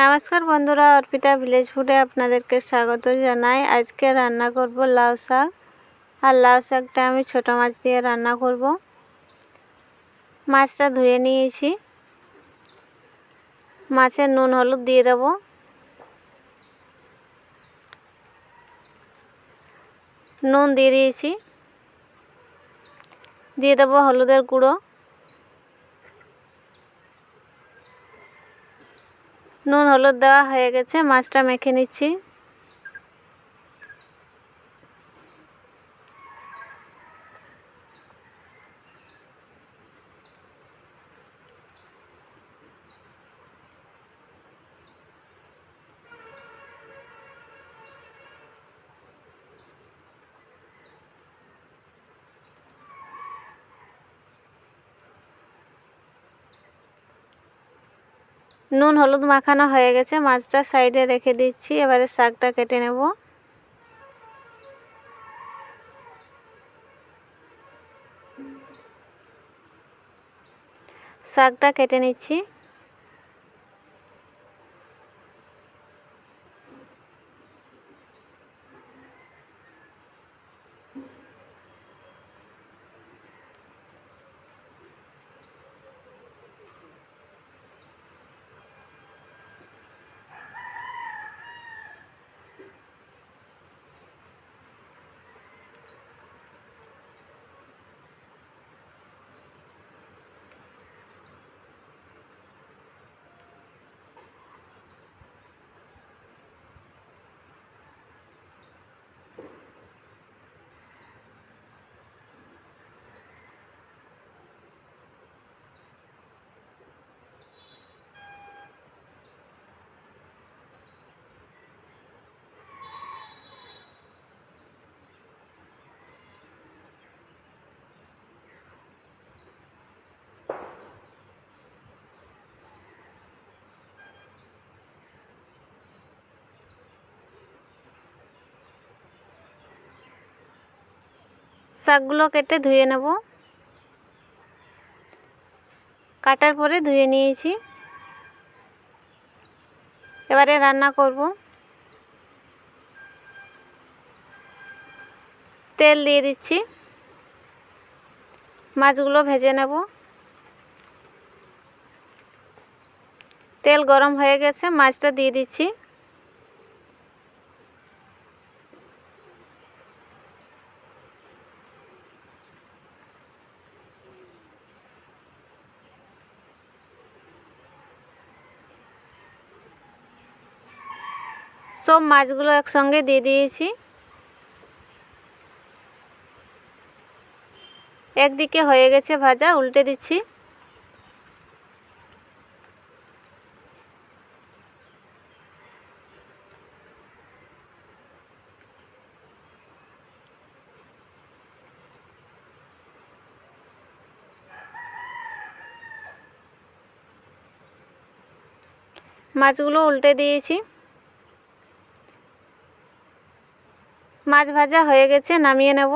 নমস্কার বন্ধুরা, অর্পিতা ভিলেজ ফুডে আপনাদেরকে স্বাগত জানাই। আজকে রান্না করব লাউ শাক। আর লাউ শাকটা আমি ছোট মাছ দিয়ে রান্না করব। মাছটা ধুয়ে নিয়েছি। মাছের নুন হলুদ দিয়ে দেব। নুন দিয়ে দিয়েছি। দিয়ে দেবো হলুদের গুঁড়ো। নুন হলুদ দেওয়া হয়ে গেছে মাছটা মেখে নিচ্ছি। নুন, হলুদ মাখানো হয়ে গেছে। মাছটা সাইডে রেখে দিচ্ছি। এবারে শাকটা কেটে নেব। শাকটা কেটে নিচ্ছি। শাকগুলো কেটে ধুয়ে নেব। কাটার পরে ধুয়ে নিয়েছি। এবারে রান্না করব। তেল দিয়ে দিচ্ছি। মাছগুলো ভেজে নেব। তেল গরম হয়ে গেছে, মাছটা দিয়ে দিচ্ছি। সব মাছগুলো একসঙ্গে দিয়ে দিয়েছি। একদিকে হয়ে গেছে ভাজা উল্টে দিচ্ছি। মাছগুলো উল্টে দিয়েছি। মাছ ভাজা হয়ে গেছে, নামিয়ে নেব।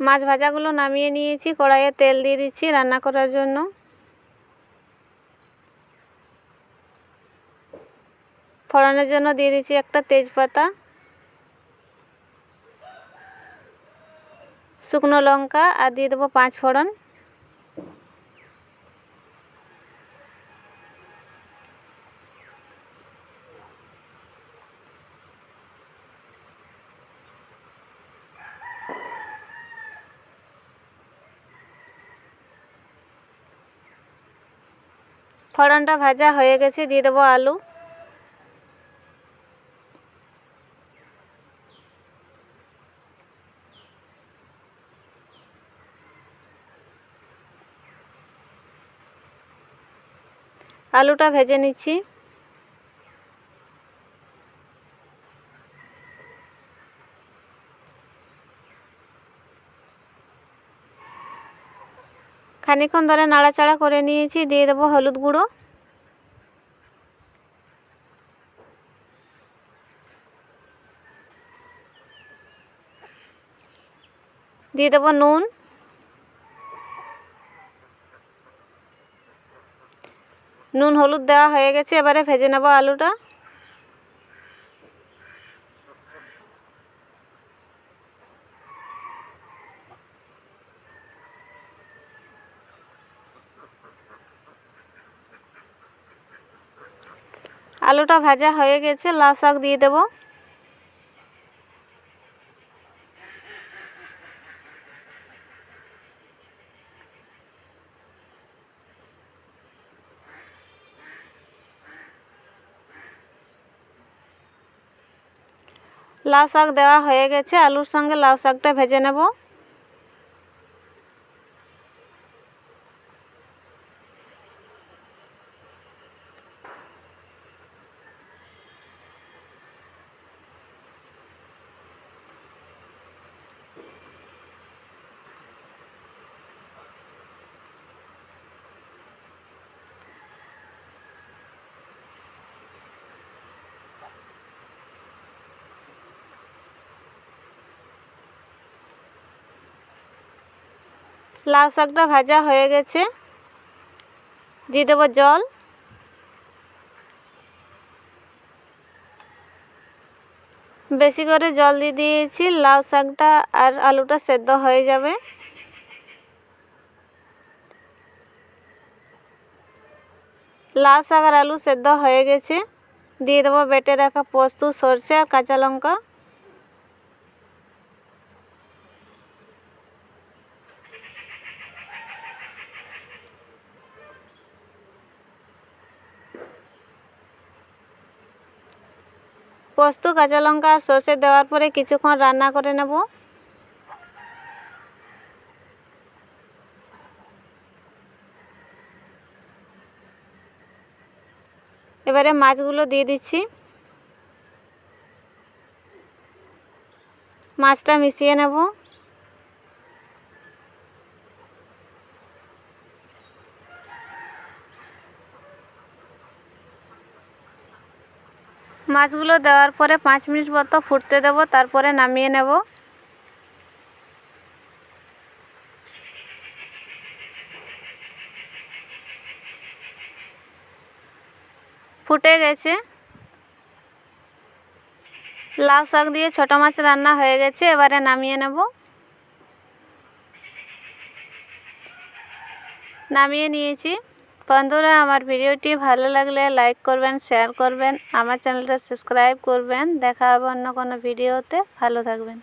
মাছ ভাজাগুলো নামিয়ে নিয়েছি, কড়াইয়ে তেল দিয়ে দিচ্ছি রান্না করার জন্য। ফোড়ানোর জন্য দিয়ে দিচ্ছি একটা তেজপাতা। শুকনো লঙ্কা আর দিয়ে দেবো পাঁচ ফোড়ন। ফোড়নটা ভাজা হয়ে গেছে দিয়ে দেবো আলু। আলুটা ভেজে নিচ্ছি। খানিক্ষণ ধরে নাড়াচাড়া করে নিয়েছি, দিয়ে দেবো হলুদ গুঁড়ো। দিয়ে দেবো নুন। নুন, হলুদ দেওয়া হয়ে গেছে, এবারে ভেজে নেব আলুটা। আলুটা ভাজা হয়ে গেছে লাউ শাক দিয়ে দেব। লাউ শাক দেওয়া হয়ে গেছে। আলুর সঙ্গে লাউ শাকটা ভেজে নেব। লাউ শাকটা ভাজা হয়ে গেছে। দিয়ে দেবো জল। বেশি করে জল দিয়ে দিয়েছি, লাউ শাকটা আর আলুটা সেদ্ধ হয়ে যাবে। লাউ শাক আর আলু সেদ্ধ হয়ে গেছে। দিয়ে দেবো বেটে রাখা পোস্ত, সরষে আর কাঁচা লঙ্কা। পোস্ত, কাঁচা লঙ্কা আর সর্ষে দেওয়ার পরে কিছুক্ষণ রান্না করে নেব। এবারে মাছগুলো দিয়ে দিচ্ছি। মাছটা মিশিয়ে নেব। মাছগুলো দেওয়ার পরে পাঁচ মিনিট মতো ফুটতে দেব, তারপরে নামিয়ে নেব। ফুটে গেছে। লাউ শাক দিয়ে ছোটো মাছ রান্না হয়ে গেছে, এবারে নামিয়ে নেব। নামিয়ে নিয়েছি। বন্ধুরা, আমার ভিডিওটি ভালো লাগলে লাইক করবেন শেয়ার করবেন, আমার চ্যানেলটা সাবস্ক্রাইব করবেন। দেখা হবে অন্য কোনো ভিডিওতে। ভালো থাকবেন।